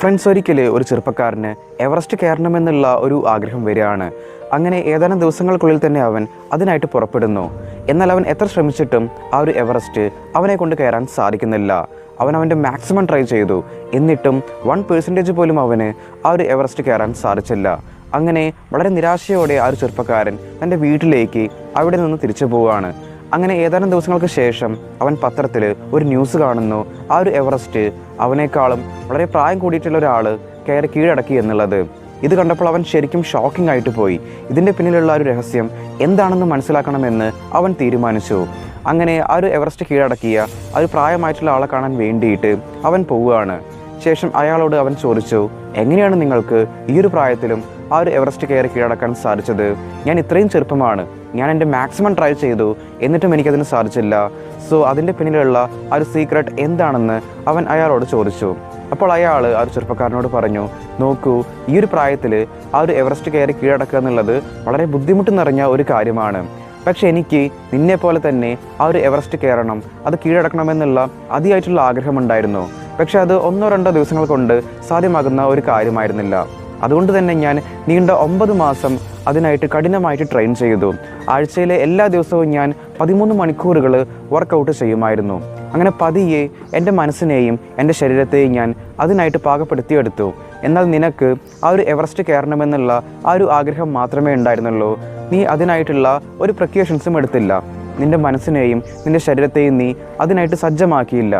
Friends ഒരിക്കൽ ഒരു ചെറുപ്പക്കാരന് എവറസ്റ്റ് കയറണമെന്നുള്ള ഒരു ആഗ്രഹം വരികയാണ്. അങ്ങനെ ഏതാനും ദിവസങ്ങൾക്കുള്ളിൽ തന്നെ അവൻ അതിനായിട്ട് പുറപ്പെടുന്നു. എന്നാൽ അവൻ എത്ര ശ്രമിച്ചിട്ടും ആ ഒരു എവറസ്റ്റ് അവനെ കൊണ്ട് കയറാൻ സാധിക്കുന്നില്ല. അവൻ അവന്റെ മാക്സിമം ട്രൈ ചെയ്തു. എന്നിട്ടും വൺ പേഴ്സന്റേജ് പോലും അവന് ആ ഒരു എവറസ്റ്റ് കയറാൻ സാധിച്ചില്ല. അങ്ങനെ വളരെ നിരാശയോടെ ആ ഒരു ചെറുപ്പക്കാരൻ തന്റെ വീട്ടിലേക്ക് അവിടെ നിന്ന് തിരിച്ചു പോവുകയാണ്. അങ്ങനെ ഏതാനും ദിവസങ്ങൾക്ക് ശേഷം അവൻ പത്രത്തിൽ ഒരു ന്യൂസ് കാണുന്നു. ആ ഒരു എവറസ്റ്റ് അവനേക്കാളും വളരെ പ്രായം കൂടിയിട്ടുള്ള ഒരാൾ കയറി കീഴടക്കി എന്നുള്ളത്. ഇത് കണ്ടപ്പോൾ അവൻ ശരിക്കും ഷോക്കിംഗ് ആയിട്ട് പോയി. ഇതിന്റെ പിന്നിലുള്ള ഒരു രഹസ്യം എന്താണെന്ന് മനസ്സിലാക്കണമെന്ന് അവൻ തീരുമാനിച്ചു. അങ്ങനെ ആ ഒരു എവറസ്റ്റ് കീഴടക്കിയ ആ ഒരു പ്രായമായിട്ടുള്ള ആളെ കാണാൻ വേണ്ടിയിട്ട് അവൻ പോവുകയാണ്. ശേഷം അയാളോട് അവൻ ചോദിച്ചു എങ്ങനെയാണ് നിങ്ങൾക്ക് ഈ ഒരു പ്രായത്തിലും ആ ഒരു എവറസ്റ്റ് കയറി കീഴടക്കാൻ സാധിച്ചത്? ഞാൻ ഇത്രയും ചെറുപ്പമാണ്. ഞാൻ എന്റെ മാക്സിമം ട്രൈ ചെയ്തു. എന്നിട്ടും എനിക്കതിന് സാധിച്ചില്ല. സോ അതിന്റെ പിന്നിലുള്ള ആ ഒരു സീക്രട്ട് എന്താണെന്ന് അവൻ അയാളോട് ചോദിച്ചു. അപ്പോൾ അയാൾ ആ ഒരു ചെറുപ്പക്കാരനോട് പറഞ്ഞു നോക്കൂ ഈ ഒരു പ്രായത്തിൽ ആ ഒരു എവറസ്റ്റ് കയറി കീഴടക്കുക എന്നുള്ളത് വളരെ ബുദ്ധിമുട്ട് നിറഞ്ഞ ഒരു കാര്യമാണ്. പക്ഷെ എനിക്ക് നിന്നെ പോലെ തന്നെ ആ ഒരു എവറസ്റ്റ് കയറണം അത് കീഴടക്കണമെന്നുള്ള അതിയായിട്ടുള്ള ആഗ്രഹമുണ്ടായിരുന്നു. പക്ഷെ അത് ഒന്നോ രണ്ടോ ദിവസങ്ങൾ കൊണ്ട് സാധ്യമാകുന്ന ഒരു കാര്യമായിരുന്നില്ല. അതുകൊണ്ട് തന്നെ ഞാൻ നീണ്ട ഒമ്പത് മാസം അതിനായിട്ട് കഠിനമായിട്ട് ട്രെയിൻ ചെയ്തു. ആഴ്ചയിലെ എല്ലാ ദിവസവും ഞാൻ പതിമൂന്ന് മണിക്കൂറുകൾ വർക്കൗട്ട് ചെയ്യുമായിരുന്നു. അങ്ങനെ പതിയെ എന്റെ മനസ്സിനെയും എന്റെ ശരീരത്തെയും ഞാൻ അതിനായിട്ട് പാകപ്പെടുത്തിയെടുത്തു. എന്നാൽ നിനക്ക് ആ ഒരു എവറസ്റ്റ് കയറണമെന്നുള്ള ആ ഒരു ആഗ്രഹം മാത്രമേ ഉണ്ടായിരുന്നുള്ളൂ. നീ അതിനായിട്ടുള്ള ഒരു പ്രിക്കോഷൻസും എടുത്തില്ല. നിന്റെ മനസ്സിനെയും നിന്റെ ശരീരത്തെയും നീ അതിനായിട്ട് സജ്ജമാക്കിയില്ല.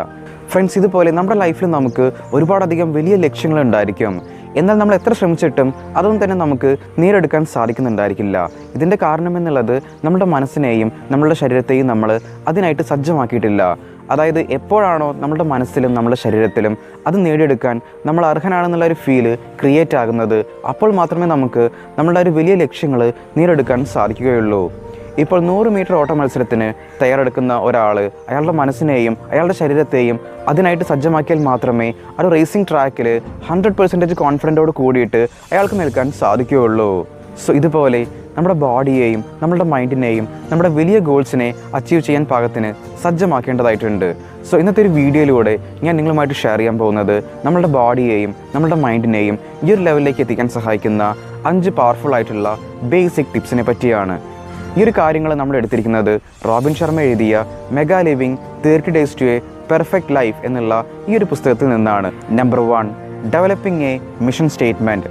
ഫ്രണ്ട്സ് ഇതുപോലെ നമ്മുടെ ലൈഫിൽ നമുക്ക് ഒരുപാടധികം വലിയ ലക്ഷ്യങ്ങൾ ഉണ്ടായിരിക്കും. എന്നാൽ നമ്മൾ എത്ര ശ്രമിച്ചിട്ടും അതൊന്നും തന്നെ നമുക്ക് നേരെടുക്കാൻ സാധിക്കുന്നുണ്ടായിരിക്കില്ല. ഇതിന്റെ കാരണം എന്നുള്ളത് നമ്മുടെ മനസ്സിനെയും നമ്മുടെ ശരീരത്തെയും നമ്മൾ അതിനായിട്ട് സജ്ജമാക്കിയിട്ടില്ല. അതായത് എപ്പോഴാണോ നമ്മുടെ മനസ്സിലും നമ്മുടെ ശരീരത്തിലും അത് നേടിയെടുക്കാൻ നമ്മൾ അർഹനാണെന്നുള്ള ഒരു ഫീൽ ക്രിയേറ്റ് ആകുന്നത് അപ്പോൾ മാത്രമേ നമുക്ക് നമ്മളുടെ ഒരു വലിയ ലക്ഷ്യങ്ങൾ നേടിയെടുക്കാൻ സാധിക്കുകയുള്ളൂ. ഇപ്പോൾ നൂറ് മീറ്റർ ഓട്ട മത്സരത്തിന് തയ്യാറെടുക്കുന്ന ഒരാൾ അയാളുടെ മനസ്സിനെയും അയാളുടെ ശരീരത്തെയും അതിനായിട്ട് സജ്ജമാക്കിയാൽ മാത്രമേ ഒരു റേസിംഗ് ട്രാക്കിൽ ഹൺഡ്രഡ് പെർസെന്റേജ് കോൺഫിഡന്റോട് കൂടിയിട്ട് അയാൾക്ക് നിൽക്കാൻ സാധിക്കുകയുള്ളൂ. സോ ഇതുപോലെ നമ്മുടെ ബോഡിയെയും നമ്മുടെ മൈൻഡിനെയും നമ്മുടെ വലിയ ഗോൾസിനെ അച്ചീവ് ചെയ്യാൻ പാകത്തിന് സജ്ജമാക്കേണ്ടതായിട്ടുണ്ട്. സോ ഇന്നത്തെ ഒരു വീഡിയോയിലൂടെ ഞാൻ നിങ്ങളുമായിട്ട് ഷെയർ ചെയ്യാൻ പോകുന്നത് നമ്മുടെ ബോഡിയെയും നമ്മുടെ മൈൻഡിനെയും ഈ ഒരു ലെവലിലേക്ക് എത്തിക്കാൻ സഹായിക്കുന്ന അഞ്ച് പവർഫുൾ ആയിട്ടുള്ള ബേസിക് ടിപ്സിനെ പറ്റിയാണ്. ഈ ഒരു കാര്യങ്ങൾ നമ്മൾ എടുത്തിരിക്കുന്നത് റോബിൻ ശർമ്മ എഴുതിയ mega living thirty days to a perfect life എന്നുള്ള ഈ ഒരു പുസ്തകത്തിൽ നിന്നാണ്. Number one developing a mission statement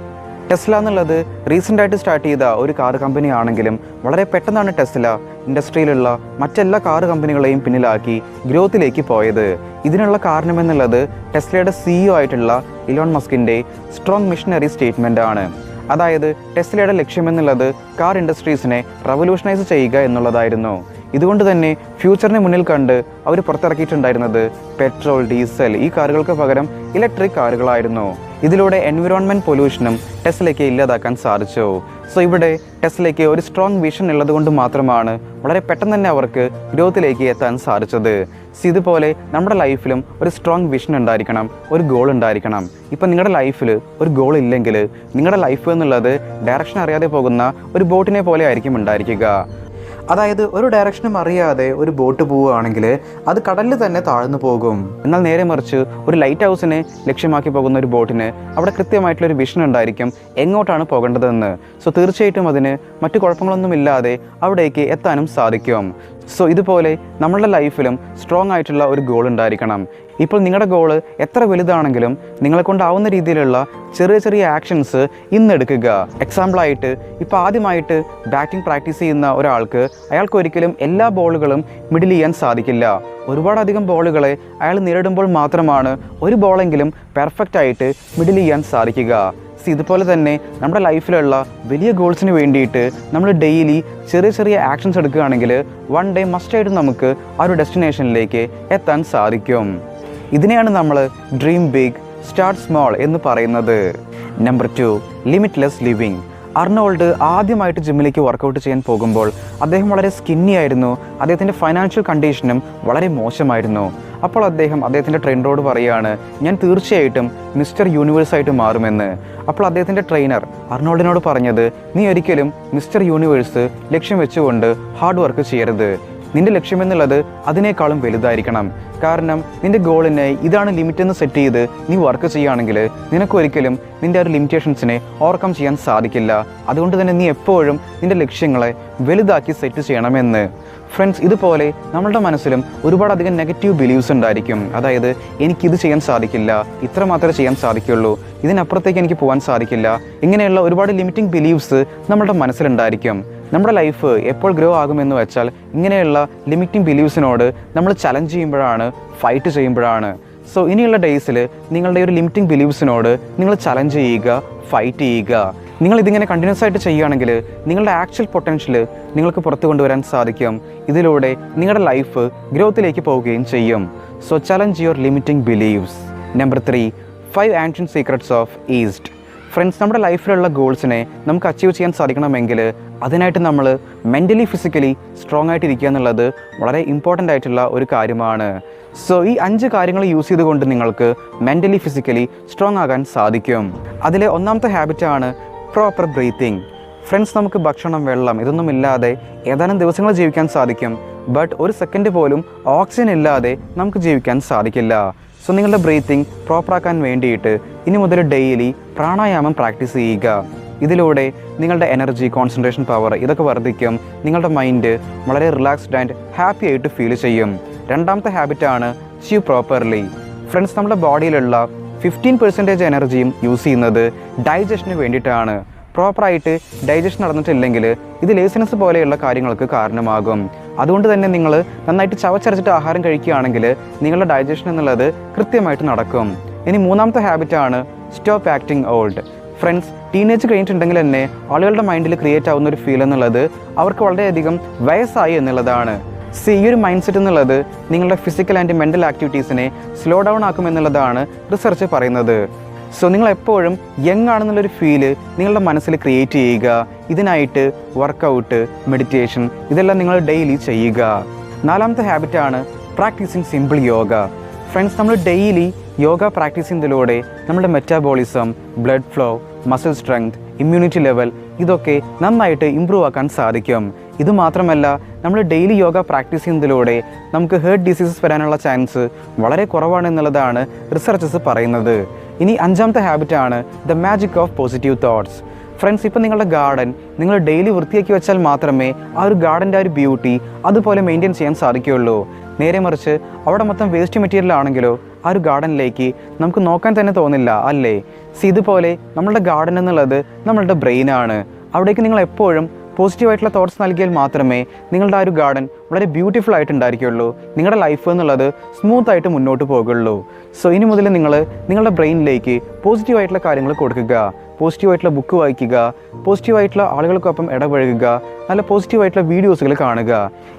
Tesla എന്നുള്ളത് റീസെന്റായിട്ട് സ്റ്റാർട്ട് ചെയ്ത ഒരു കാർ കമ്പനി ആണെങ്കിലും വളരെ പെട്ടെന്നാണ് ടെസ്ല ഇൻഡസ്ട്രിയിലുള്ള മറ്റെല്ലാ കാർ കമ്പനികളെയും പിന്നിലാക്കി ഗ്രോത്തിലേക്ക് പോയത്. ഇതിനുള്ള കാരണമെന്നുള്ളത് ടെസ്ലയുടെ സിഇഒ ആയിട്ടുള്ള ഇലോൺ മസ്കിന്റെ സ്ട്രോങ് മിഷനറി സ്റ്റേറ്റ്മെന്റ് ആണ്. അതായത് ടെസ്ലയുടെ ലക്ഷ്യമെന്നുള്ളത് കാർ ഇൻഡസ്ട്രീസിനെ റവല്യൂഷനൈസ് ചെയ്യുക എന്നുള്ളതായിരുന്നു. ഇതുകൊണ്ട് തന്നെ ഫ്യൂച്ചറിനെ മുന്നിൽ കണ്ട് അവർ പുറത്തിറക്കിയിട്ടുണ്ടായിരുന്നത് പെട്രോൾ ഡീസൽ ഈ കാറുകൾക്ക് പകരം ഇലക്ട്രിക് കാറുകളായിരുന്നു. ഇതിലൂടെ എൻവിറോൺമെന്റ് പൊല്യൂഷനും ടെസ്ലയ്ക്ക് ഇല്ലാതാക്കാൻ സാധിച്ചു. സോ ഇവിടെ ടെസ്ലയ്ക്ക് ഒരു സ്ട്രോങ് വിഷൻ ഉള്ളതുകൊണ്ട് മാത്രമാണ് വളരെ പെട്ടെന്ന് തന്നെ അവർക്ക് ഗ്രോത്തിലേക്ക് എത്താൻ സാധിച്ചത്. സോ ഇതുപോലെ നമ്മുടെ ലൈഫിലും ഒരു സ്ട്രോങ് വിഷൻ ഉണ്ടായിരിക്കണം ഒരു ഗോൾ ഉണ്ടായിരിക്കണം. ഇപ്പം നിങ്ങളുടെ ലൈഫിൽ ഒരു ഗോൾ ഇല്ലെങ്കിൽ നിങ്ങളുടെ ലൈഫ് എന്നുള്ളത് ഡയറക്ഷൻ അറിയാതെ പോകുന്ന ഒരു ബോട്ടിനെ പോലെ ആയിരിക്കും ഉണ്ടായിരിക്കുക. അതായത് ഒരു ഡയറക്ഷനും അറിയാതെ ഒരു ബോട്ട് പോവുകയാണെങ്കിൽ അത് കടലിൽ തന്നെ താഴ്ന്നു പോകും. എന്നാൽ നേരെ മറിച്ച് ഒരു ലൈറ്റ് ഹൗസിനെ ലക്ഷ്യമാക്കി പോകുന്ന ഒരു ബോട്ടിന് അവിടെ കൃത്യമായിട്ടുള്ള ഒരു വിഷൻ ഉണ്ടായിരിക്കും എങ്ങോട്ടാണ് പോകേണ്ടതെന്ന്. സോ തീർച്ചയായിട്ടും അതിന് മറ്റു കുഴപ്പങ്ങളൊന്നുമില്ലാതെ അവിടേക്ക് എത്താനും സാധിക്കും. സോ ഇതുപോലെ നമ്മളുടെ ലൈഫിലും സ്ട്രോങ് ആയിട്ടുള്ള ഒരു ഗോൾ ഉണ്ടായിരിക്കണം. ഇപ്പോൾ നിങ്ങളുടെ ഗോൾ എത്ര വലുതാണെങ്കിലും നിങ്ങളെ കൊണ്ടാവുന്ന രീതിയിലുള്ള ചെറിയ ചെറിയ ആക്ഷൻസ് ഇന്ന് എടുക്കുക എക്സാമ്പിളായിട്ട് ഇപ്പോൾ ആദ്യമായിട്ട് ബാറ്റിംഗ് പ്രാക്ടീസ് ചെയ്യുന്ന ഒരാൾക്ക് അയാൾക്ക് ഒരിക്കലും എല്ലാ ബോളുകളും മിഡിൽ ചെയ്യാൻ സാധിക്കില്ല. ഒരുപാടധികം ബോളുകളെ അയാൾ നേരിടുമ്പോൾ മാത്രമാണ് ഒരു ബോളെങ്കിലും പെർഫെക്റ്റ് ആയിട്ട് മിഡിൽ ചെയ്യാൻ സാധിക്കുക. സി ഇതുപോലെ തന്നെ നമ്മുടെ ലൈഫിലുള്ള വലിയ ഗോൾസിന് വേണ്ടിയിട്ട് നമ്മൾ ഡെയിലി ചെറിയ ചെറിയ ആക്ഷൻസ് എടുക്കുകയാണെങ്കിൽ വൺ ഡേ മസ്റ്റായിട്ട് നമുക്ക് ആ ഒരു ഡെസ്റ്റിനേഷനിലേക്ക് എത്താൻ സാധിക്കും. ഇതിനെയാണ് നമ്മൾ ഡ്രീം ബിഗ് സ്റ്റാർട്ട് സ്മോൾ എന്ന് പറയുന്നത്. Number two limitless living Arnold ആദ്യമായിട്ട് ജിമ്മിലേക്ക് വർക്കൗട്ട് ചെയ്യാൻ പോകുമ്പോൾ അദ്ദേഹം വളരെ സ്കിന്നി ആയിരുന്നു. അദ്ദേഹത്തിന്റെ ഫൈനാൻഷ്യൽ കണ്ടീഷനും വളരെ മോശമായിരുന്നു. അപ്പോൾ അദ്ദേഹം അദ്ദേഹത്തിന്റെ ട്രെയിനറോട് പറയുകയാണ് ഞാൻ തീർച്ചയായിട്ടും മിസ്റ്റർ യൂണിവേഴ്സ് ആയിട്ട് മാറുമെന്ന്. അപ്പോൾ അദ്ദേഹത്തിന്റെ ട്രെയിനർ അർണോൾഡിനോട് പറഞ്ഞത് നീ ഒരിക്കലും മിസ്റ്റർ യൂണിവേഴ്സ് ലക്ഷ്യം വെച്ചുകൊണ്ട് ഹാർഡ് വർക്ക് ചെയ്യരുത്. നിന്റെ ലക്ഷ്യമെന്നുള്ളത് അതിനേക്കാളും വലുതായിരിക്കണം. കാരണം നിന്റെ ഗോളിനെ ഇതാണ് ലിമിറ്റ് എന്ന് സെറ്റ് ചെയ്ത് നീ വർക്ക് ചെയ്യുകയാണെങ്കിൽ നിനക്കൊരിക്കലും നിന്റെ ആ ഒരു ലിമിറ്റേഷൻസിനെ ഓവർകം ചെയ്യാൻ സാധിക്കില്ല. അതുകൊണ്ട് തന്നെ നീ എപ്പോഴും നിന്റെ ലക്ഷ്യങ്ങളെ വലുതാക്കി സെറ്റ് ചെയ്യണമെന്ന്. ഫ്രണ്ട്സ് ഇതുപോലെ നമ്മളുടെ മനസ്സിലും ഒരുപാട് അധികം നെഗറ്റീവ് ബിലീവ്സ് ഉണ്ടായിരിക്കും. അതായത് എനിക്കിത് ചെയ്യാൻ സാധിക്കില്ല ഇത്ര മാത്രമേ ചെയ്യാൻ സാധിക്കുള്ളൂ ഇതിനപ്പുറത്തേക്ക് എനിക്ക് പോകാൻ സാധിക്കില്ല ഇങ്ങനെയുള്ള ഒരുപാട് ലിമിറ്റിംഗ് ബിലീവ്സ് നമ്മുടെ മനസ്സിലുണ്ടായിരിക്കും. നമ്മുടെ ലൈഫ് എപ്പോൾ ഗ്രോ ആകുമെന്ന് വെച്ചാൽ ഇങ്ങനെയുള്ള ലിമിറ്റിംഗ് ബിലീവ്സിനോട് നമ്മൾ ചലഞ്ച് ചെയ്യുമ്പോഴാണ് ഫൈറ്റ് ചെയ്യുമ്പോഴാണ്. സോ ഇനിയുള്ള ഡേയ്സിൽ നിങ്ങളുടെ ഒരു ലിമിറ്റിംഗ് ബിലീവ്സിനോട് നിങ്ങൾ ചലഞ്ച് ചെയ്യുക ഫൈറ്റ് ചെയ്യുക. നിങ്ങൾ ഇതിങ്ങനെ കണ്ടിന്യൂസ് ആയിട്ട് ചെയ്യുകയാണെങ്കിൽ നിങ്ങളുടെ ആക്ച്വൽ പൊട്ടൻഷ്യൽ നിങ്ങൾക്ക് പുറത്തു കൊണ്ടുവരാൻ സാധിക്കും. ഇതിലൂടെ നിങ്ങളുടെ ലൈഫ് ഗ്രോത്തിലേക്ക് പോവുകയും ചെയ്യും. So challenge your limiting beliefs number three five ancient secrets of east friends നമ്മുടെ ലൈഫിലുള്ള ഗോൾസിനെ നമുക്ക് അച്ചീവ് ചെയ്യാൻ സാധിക്കണമെങ്കിൽ അതിനായിട്ട് നമ്മൾ മെന്റലി ഫിസിക്കലി സ്ട്രോങ് ആയിട്ട് ഇരിക്കുക എന്നുള്ളത് വളരെ ഇമ്പോർട്ടന്റ് ആയിട്ടുള്ള ഒരു കാര്യമാണ്. സോ ഈ അഞ്ച് കാര്യങ്ങൾ യൂസ് ചെയ്തുകൊണ്ട് നിങ്ങൾക്ക് മെന്റലി ഫിസിക്കലി സ്ട്രോങ് ആകാൻ സാധിക്കും. അതിലെ ഒന്നാമത്തെ ഹാബിറ്റാണ് പ്രോപ്പർ ബ്രീത്തിങ് ഫ്രണ്ട്സ് നമുക്ക് ഭക്ഷണം വെള്ളം ഇതൊന്നും ഇല്ലാതെ ഏതാനും ദിവസങ്ങൾ ജീവിക്കാൻ സാധിക്കും. ബട്ട് ഒരു സെക്കൻഡ് പോലും ഓക്സിജൻ ഇല്ലാതെ നമുക്ക് ജീവിക്കാൻ സാധിക്കില്ല. സോ നിങ്ങളുടെ ബ്രീത്തിങ് പ്രോപ്പറാക്കാൻ വേണ്ടിയിട്ട് ഇനി മുതൽ ഡെയിലി പ്രാണായാമം പ്രാക്ടീസ് ചെയ്യുക. ഇതിലൂടെ നിങ്ങളുടെ എനർജി കോൺസെൻട്രേഷൻ പവർ ഇതൊക്കെ വർദ്ധിക്കും. നിങ്ങളുടെ മൈൻഡ് വളരെ റിലാക്സ്ഡ് ആൻഡ് ഹാപ്പി ആയിട്ട് ഫീൽ ചെയ്യും. രണ്ടാമത്തെ ഹാബിറ്റാണ് ച്യൂ പ്രോപ്പർലി ഫ്രണ്ട്സ് നമ്മുടെ ബോഡിയിലുള്ള ഫിഫ്റ്റീൻ പെർസെന്റേജ് എനർജിയും യൂസ് ചെയ്യുന്നത് ഡൈജഷന് വേണ്ടിയിട്ടാണ്. പ്രോപ്പറായിട്ട് ഡൈജഷൻ നടന്നിട്ടില്ലെങ്കിൽ ഇത് ലേസിനെസ് പോലെയുള്ള കാര്യങ്ങൾക്ക് കാരണമാകും. അതുകൊണ്ട് തന്നെ നിങ്ങൾ നന്നായിട്ട് ചവച്ചരച്ചിട്ട് ആഹാരം കഴിക്കുകയാണെങ്കിൽ നിങ്ങളുടെ ഡൈജഷൻ എന്നുള്ളത് കൃത്യമായിട്ട് നടക്കും. ഇനി മൂന്നാമത്തെ ഹാബിറ്റാണ് stop acting old friends teenage കഴിഞ്ഞിട്ടുണ്ടെങ്കിൽ തന്നെ ആളുകളുടെ മൈൻഡിൽ ക്രിയേറ്റ് ആവുന്ന ഒരു ഫീൽ എന്നുള്ളത് അവർക്ക് വളരെയധികം വയസ്സായി എന്നുള്ളതാണ്. സി ഈ ഒരു മൈൻഡ് സെറ്റ് എന്നുള്ളത് നിങ്ങളുടെ ഫിസിക്കൽ ആൻഡ് മെന്റൽ ആക്ടിവിറ്റീസിനെ സ്ലോ ഡൗൺ ആക്കും എന്നുള്ളതാണ് റിസർച്ച് പറയുന്നത്. സോ നിങ്ങൾ എപ്പോഴും യങ് ആണെന്നുള്ളൊരു ഫീൽ നിങ്ങളുടെ മനസ്സിൽ ക്രിയേറ്റ് ചെയ്യുക. ഇതിനായിട്ട് വർക്കൗട്ട് മെഡിറ്റേഷൻ ഇതെല്ലാം നിങ്ങൾ ഡെയിലി ചെയ്യുക. നാലാമത്തെ ഹാബിറ്റാണ് പ്രാക്ടീസിങ് സിമ്പിൾ യോഗ ഫ്രണ്ട്സ് നമ്മൾ ഡെയിലി യോഗ പ്രാക്ടീസ് ചെയ്യുന്നതിലൂടെ നമ്മുടെ metabolism blood flow muscle strength immunity level ഇതൊക്കെ നന്നായിട്ട് ഇമ്പ്രൂവ് ആക്കാൻ സാധിക്കും. ഇതുമാത്രമല്ല നമ്മൾ ഡെയിലി യോഗ പ്രാക്ടീസ് ചെയ്യുന്നതിലൂടെ നമുക്ക് ഹേർട്ട് ഡിസീസസ് വരാനുള്ള ചാൻസ് വളരെ കുറവാണ് എന്നുള്ളതാണ് റിസർച്ചസ് പറയുന്നത്. ഇനി അഞ്ചാമത്തെ ഹാബിറ്റാണ് the magic of positive thoughts friends ഇപ്പം നിങ്ങളുടെ ഗാർഡൻ നിങ്ങൾ ഡെയിലി വൃത്തിയാക്കി വെച്ചാൽ മാത്രമേ ആ ഒരു ഗാർഡന്റെ ആ ഒരു ബ്യൂട്ടി അതുപോലെ മെയിന്റെയിൻ ചെയ്യാൻ സാധിക്കുകയുള്ളൂ. നേരെ മറിച്ച് അവിടെ മൊത്തം വേസ്റ്റ് മെറ്റീരിയൽ ആണെങ്കിലോ ആ ഒരു ഗാർഡനിലേക്ക് നമുക്ക് നോക്കാൻ തന്നെ തോന്നില്ല അല്ലേ? സി ഇതുപോലെ നമ്മളുടെ ഗാർഡൻ എന്നുള്ളത് നമ്മളുടെ ബ്രെയിനാണ് അവിടേക്ക് നിങ്ങൾ എപ്പോഴും പോസിറ്റീവായിട്ടുള്ള തോട്ട്സ് നൽകിയാൽ മാത്രമേ നിങ്ങളുടെ ആ ഒരു ഗാർഡൻ വളരെ ബ്യൂട്ടിഫുൾ ആയിട്ട് ഉണ്ടായിരിക്കുള്ളൂ നിങ്ങളുടെ ലൈഫ് എന്നുള്ളത് സ്മൂത്ത് ആയിട്ട് മുന്നോട്ട് പോകുള്ളൂ. സോ ഇനി മുതൽ നിങ്ങൾ നിങ്ങളുടെ ബ്രെയിനിലേക്ക് പോസിറ്റീവായിട്ടുള്ള കാര്യങ്ങൾ കൊടുക്കുക. പോസിറ്റീവായിട്ടുള്ള ബുക്ക് വായിക്കുക. പോസിറ്റീവായിട്ടുള്ള ആളുകൾക്കൊപ്പം ഇടപഴകുക. നല്ല പോസിറ്റീവായിട്ടുള്ള വീഡിയോസുകൾ കാണുക.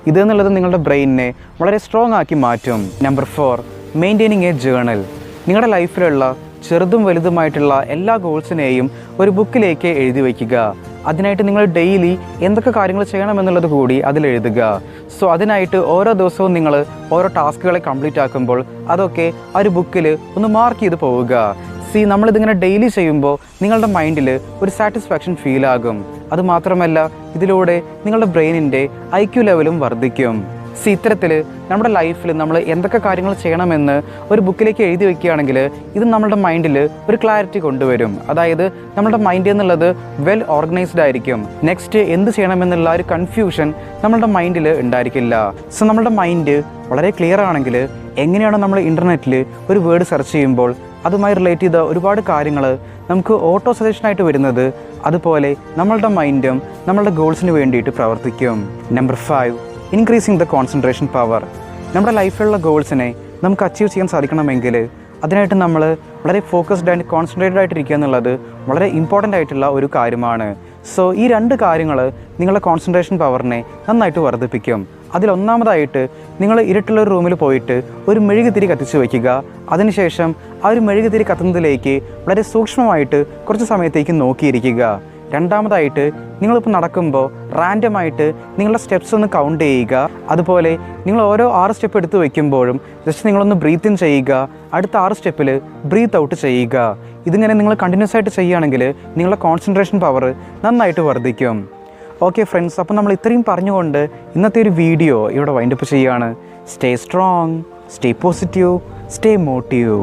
ഇതെന്നുള്ളത് നിങ്ങളുടെ ബ്രെയിനിനെ വളരെ സ്ട്രോങ് ആക്കി മാറ്റും. Number four maintaining a journal നിങ്ങളുടെ ലൈഫിലുള്ള ചെറുതും വലുതുമായിട്ടുള്ള എല്ലാ ഗോൾസിനെയും ഒരു ബുക്കിലേക്ക് എഴുതി വയ്ക്കുക. അതിനായിട്ട് നിങ്ങൾ ഡെയിലി എന്തൊക്കെ കാര്യങ്ങൾ ചെയ്യണമെന്നുള്ളത് കൂടി അതിലെഴുതുക സോ അതിനായിട്ട് ഓരോ ദിവസവും നിങ്ങൾ ഓരോ ടാസ്കുകളെ കംപ്ലീറ്റ് ആക്കുമ്പോൾ അതൊക്കെ ആ ഒരു ബുക്കിൽ ഒന്ന് മാർക്ക് ചെയ്ത് പോവുക. സി നമ്മളിതിങ്ങനെ ഡെയിലി ചെയ്യുമ്പോൾ നിങ്ങളുടെ മൈൻഡിൽ ഒരു സാറ്റിസ്ഫാക്ഷൻ ഫീൽ ആകും. അതുമാത്രമല്ല ഇതിലൂടെ നിങ്ങളുടെ ബ്രെയിനിന്റെ ഐ ക്യു ലെവലും വർദ്ധിക്കും. സി ഇത്തരത്തിൽ നമ്മുടെ ലൈഫിൽ നമ്മൾ എന്തൊക്കെ കാര്യങ്ങൾ ചെയ്യണമെന്ന് ഒരു ബുക്കിലേക്ക് എഴുതി വെക്കുകയാണെങ്കിൽ ഇത് നമ്മുടെ മൈൻഡിൽ ഒരു ക്ലാരിറ്റി കൊണ്ടുവരും. അതായത് നമ്മുടെ മൈൻഡ് എന്നുള്ളത് വെൽ ഓർഗനൈസ്ഡ് ആയിരിക്കും. നെക്സ്റ്റ് എന്ത് ചെയ്യണമെന്നുള്ള ഒരു കൺഫ്യൂഷൻ നമ്മളുടെ മൈൻഡിൽ ഉണ്ടായിരിക്കില്ല. സോ നമ്മുടെ മൈൻഡ് വളരെ ക്ലിയർ ആണെങ്കിൽ എങ്ങനെയാണ് നമ്മൾ ഇന്റർനെറ്റിൽ ഒരു വേർഡ് സെർച്ച് ചെയ്യുമ്പോൾ അതുമായി റിലേറ്റ് ചെയ്ത ഒരുപാട് കാര്യങ്ങൾ നമുക്ക് ഓട്ടോ സജഷനായിട്ട് വരുന്നത് അതുപോലെ നമ്മളുടെ മൈൻഡും നമ്മളുടെ ഗോൾസിന് വേണ്ടിയിട്ട് പ്രവർത്തിക്കും. Number five increasing the concentration power നമ്മുടെ ലൈഫിലുള്ള ഗോൾസിനെ നമുക്ക് അച്ചീവ് ചെയ്യാൻ സാധിക്കണമെങ്കിൽ അതിനായിട്ട് നമ്മൾ വളരെ ഫോക്കസ്ഡ് ആൻഡ് കോൺസെൻട്രേറ്റഡ് ആയിട്ടിരിക്കുക എന്നുള്ളത് വളരെ ഇമ്പോർട്ടന്റ് ആയിട്ടുള്ള ഒരു കാര്യമാണ്. സോ ഈ രണ്ട് കാര്യങ്ങൾ നിങ്ങളുടെ കോൺസെൻട്രേഷൻ പവറിനെ നന്നായിട്ട് വർദ്ധിപ്പിക്കും. അതിലൊന്നാമതായിട്ട് നിങ്ങൾ ഇരുട്ടുള്ള ഒരു റൂമിൽ പോയിട്ട് ഒരു മെഴുകുതിരി കത്തിച്ച് വയ്ക്കുക അതിനുശേഷം ആ ഒരു മെഴുകുതിരി കത്തുന്നതിലേക്ക് വളരെ സൂക്ഷ്മമായിട്ട് കുറച്ച് സമയത്തേക്ക് നോക്കിയിരിക്കുക. രണ്ടാമതായിട്ട് നിങ്ങളിപ്പോൾ നടക്കുമ്പോൾ റാൻഡമായിട്ട് നിങ്ങളുടെ സ്റ്റെപ്സ് ഒന്ന് കൗണ്ട് ചെയ്യുക. അതുപോലെ നിങ്ങൾ ഓരോ ആറ് സ്റ്റെപ്പ് എടുത്ത് വയ്ക്കുമ്പോഴും ജസ്റ്റ് നിങ്ങളൊന്ന് ബ്രീത്ത് ഇൻ ചെയ്യുക. അടുത്ത ആറ് സ്റ്റെപ്പിൽ ബ്രീത്ത് ഔട്ട് ചെയ്യുക. ഇതിങ്ങനെ നിങ്ങൾ കണ്ടിന്യൂസ് ആയിട്ട് ചെയ്യുകയാണെങ്കിൽ നിങ്ങളുടെ കോൺസെൻട്രേഷൻ പവർ നന്നായിട്ട് വർദ്ധിക്കും. ഓക്കെ ഫ്രണ്ട്സ് അപ്പോൾ നമ്മൾ ഇത്രയും പറഞ്ഞുകൊണ്ട് ഇന്നത്തെ ഒരു വീഡിയോ ഇവിടെ വൈൻഡപ്പ് ചെയ്യുകയാണ്. Stay strong stay positive stay motive